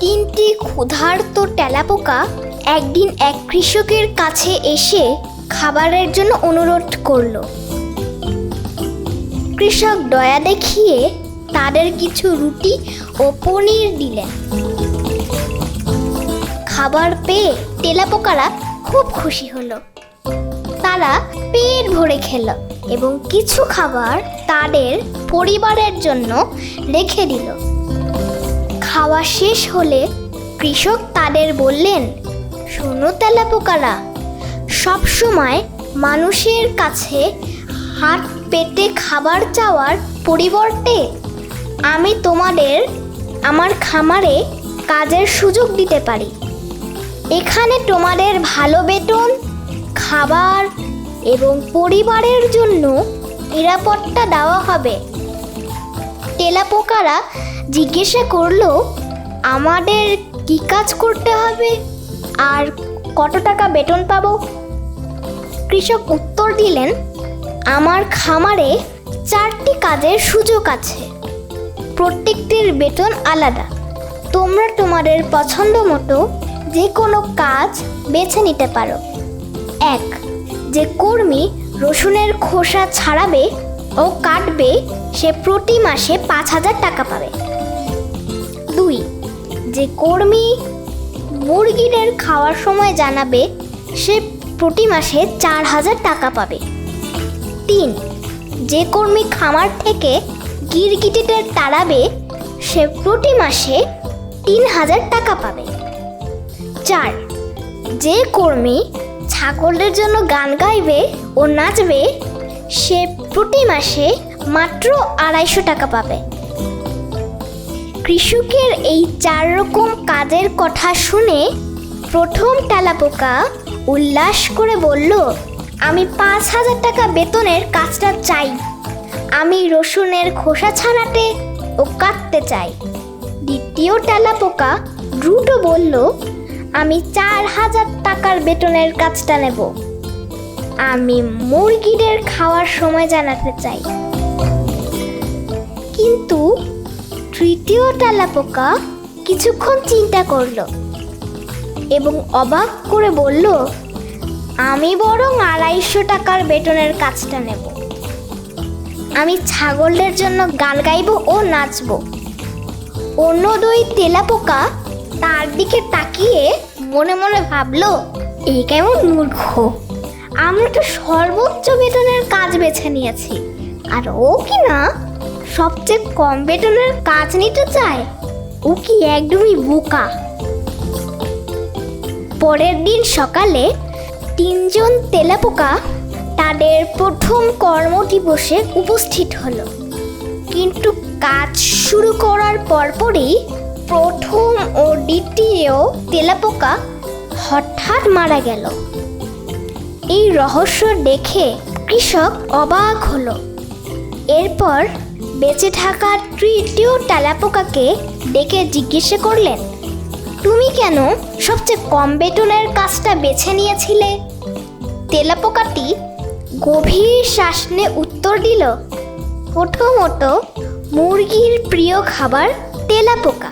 তিনটি ক্ষুধার্ত তেলাপোকা একদিন এক কৃষকের কাছে এসে খাবারের জন্য অনুরোধ করল। কৃষক দয়া দেখিয়ে তাদের কিছু রুটি ও পনির দিলেন। খাবার পেয়ে তেলাপোকারা খুব খুশি হলো। তারা পেট ভরে খেল এবং কিছু খাবার তাদের পরিবারের জন্য রেখে দিল। খাওয়া শেষ হলে কৃষক তাদের বললেন, শোনো তেলাপোকারা, সবসময় মানুষের কাছে হাত পেতে খাবার চাওয়ার পরিবর্তে আমি তোমাদের আমার খামারে কাজের সুযোগ দিতে পারি। এখানে তোমাদের ভালো বেতন, খাবার এবং পরিবারের জন্য নিরাপত্তা দেওয়া হবে। তেলাপোকারা জিজ্ঞাসা করল, আমাদের কি কাজ করতে হবে? আর কত টাকা বেতন পাবো? কৃষক উত্তর দিলেন, আমার খামারে চারটি কাজের সুযোগ আছে। প্রত্যেকটির বেতন আলাদা। তোমরা তোমাদের পছন্দ মতো যে কোনো কাজ বেছে নিতে পারো। এক, যে কর্মী রসুনের খোসা ছাড়াবে ও কাটবে, সে প্রতি মাসে পাঁচ হাজার টাকা পাবে। দুই, যে কর্মী মুরগিদের খাওয়ার সময় জানাবে, সে প্রতি মাসে চার হাজার টাকা পাবে। তিন, যে কর্মী খামার থেকে গিরগিটিদের তাড়াবে, সে প্রতি মাসে তিন হাজার টাকা পাবে। চার, যে কর্মী ছাগলের জন্য গান গাইবে ও নাচবে, সে প্রতি মাসে মাত্র আড়াইশো টাকা পাবে। কৃষকের এই চার রকম কাজের কথা শুনে প্রথম তেলাপোকা উল্লাস করে বলল, আমি পাঁচ হাজার টাকা বেতনের কাজটা চাই। আমি রসুনের খোসা ছাড়াতে ও কাটতে চাই। দ্বিতীয় তেলাপোকা দ্রুত বলল, আমি চার হাজার টাকার বেতনের কাজটা নেব। আমি মুরগিদের খাওয়ার সময় জানাতে চাই। কিন্তু তৃতীয় তেলাপোকা কিছুক্ষণ চিন্তা করল এবং অবাক করে বলল, আমি বরং আড়াইশো টাকার বেতনের কাজটা নেব। আমি ছাগলের জন্য গান গাইব ও নাচব। অন্য দুই তেলাপোকা তার দিকে তাকিয়ে মনে মনে ভাবলো, এ কেমন মূর্খ। আমরা তো সর্বোচ্চ বেতনের কাজ বেছে নিয়েছি। আর ও কি না, সবচেয়ে কম বেতনের কাজ নিতে চায়। ও কি একদমই বোকা। পরের দিন সকালে তিনজন তেলাপোকা তাদের প্রথম কর্মদিবসে উপস্থিত হলো। কিন্তু কাজ শুরু করার পরপরই প্রথম ও দ্বিতীয় তেলাপোকা হঠাৎ মারা গেল। এই রহস্য দেখে কৃষক অবাক হলো। এরপর বেঁচে থাকা তৃতীয় তেলাপোকাকে ডেকে জিজ্ঞাসা করলেন, তুমি কেন সবচেয়ে কম বেতনের কাজটা বেছে নিয়েছিলে? তেলাপোকাটি গভীর শ্বাস নিয়ে উত্তর দিল প্রথমত মুরগির প্রিয় খাবার তেলাপোকা।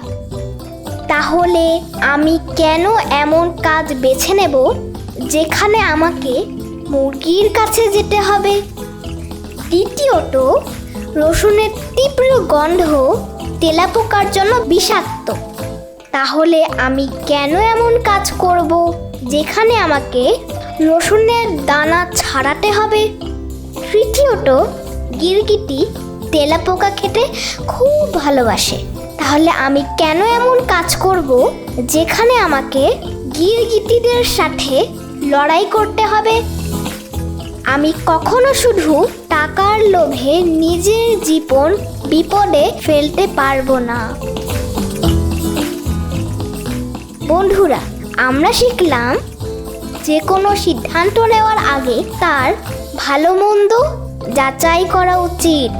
তাহলে আমি কেন এমন কাজ বেছে নেব যেখানে আমাকে মুরগির কাছে যেতে হবে? দ্বিতীয়ত, রসুনের তীব্র গন্ধ তেলাপোকার জন্য বিষাক্ত। তাহলে আমি কেন এমন কাজ করব যেখানে আমাকে রসুনের দানা ছাড়াতে হবে। তৃতীয়ত গিরগিটি তেলাপোকা খেতে খুব ভালোবাসে। তাহলে আমি কেন এমন কাজ করব যেখানে আমাকে গিরগিটিদের সাথে লড়াই করতে হবে? আমি কখনো শুধু টাকার লোভে নিজের জীবন বিপদে ফেলতে পারব না। বন্ধুরা, আমরা শিখলাম যে কোনো সিদ্ধান্ত নেওয়ার আগে তার ভালো মন্দ যাচাই করা উচিত।